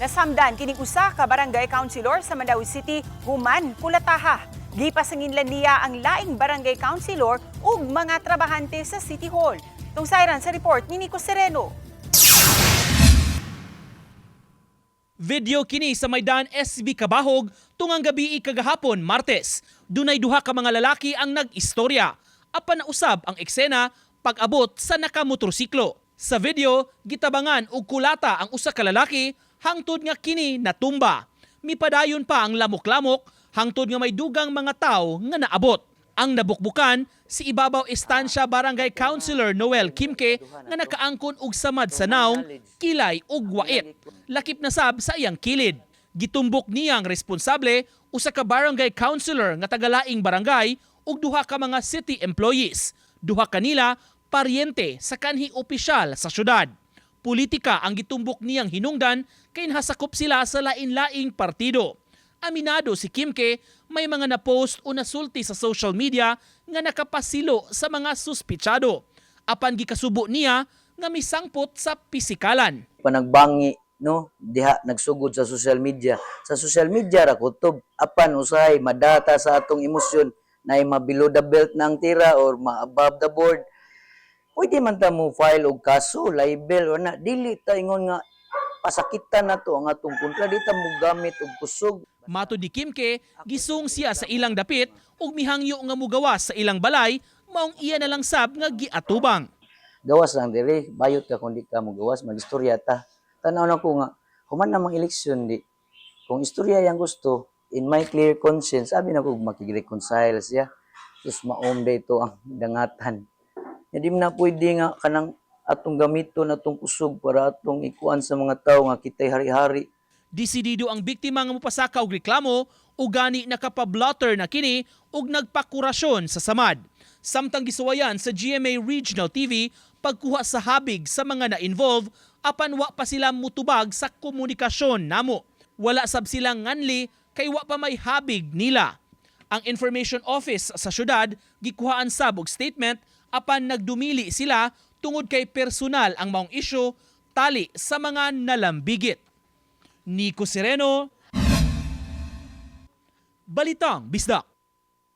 Nasamdan kining usa ka barangay councilor sa Mandawi City, Human, Kulataha. Gipasangin niya ang laing barangay councilor ug mga trabahante sa City Hall. Tungsayran sa report ni Nico Sereno. Video kini sa Maydan SB Kabahog tungang gabi kagahapon Martes. Dunay duha ka mga lalaki ang nag-istorya. Apan nausab ang eksena pag-abot sa nakamotorsiklo. Sa video, gitabangan og kulata ang usa ka lalaki hangtod nga kini natumba. Mipadayon pa ang lamok-lamok hangtod nga may dugang mga tao nga naabot. Ang nabukbukan si Ibabaw Estancia Barangay Councilor Noel Kimke nga nakaangkon og samad sa naong, kilay ug wait. Lakip na sab sa iyang kilid. Gitumbok niya ang responsable usa ka barangay councilor nga tagalaing barangay ug duha ka mga city employees. Duha kanila paryente sa kanhi opisyal sa syudad. Politika ang gitumbok niyang hinungdan kay hasakop sila sa lain-laing partido. Aminado si Kimke may mga na-post o nasulti sa social media nga nakapasilo sa mga suspitsado. Apan gikasubo niya nga misangpot sa pisikalan. panagbangi no diha nagsugod sa social media sa social media ra kutob apan usahay madata sa atong emosyon na ma below the belt na ang tira or ma above the board pwede man ta mo file og kaso libel or na dili ta ingon nga pasakitan na to ang atong kontra di ta mo gamit og kusog. Mato di Kimke, gisung siya sa ilang dapit ug mihangyo nga mugawas sa ilang balay maong iya na lang sab nga giatubang. gawas lang dire bayot ka kung di ka mo gawas magistorya ta. Tanaw na ko nga human namang eleksyon di. Kung istorya yang gusto in my clear conscience sabi na ko makig-reconcile siya. Sus maom dito ang dangatan hindi na pwede nga kanang atong gamiton atong kusog para atong ikuan sa mga tao nga kitay hari-hari Disidido ang biktima nga mopasaka og reklamo ug gani nakapablotter na kini ug nagpakurasyon sa samad. Samtang gisuwayan sa GMA Regional TV pagkuha sa habig sa mga na-involve apan wa pa sila mutubag sa komunikasyon namo. Wala sab silang nganli kay wa pa may habig nila. Ang Information Office sa syudad gikuhaan sab og statement apan nagdumili sila tungod kay personal ang maong isyu tali sa mga nalambigit. Nico Sereno, Balitang Bisdak.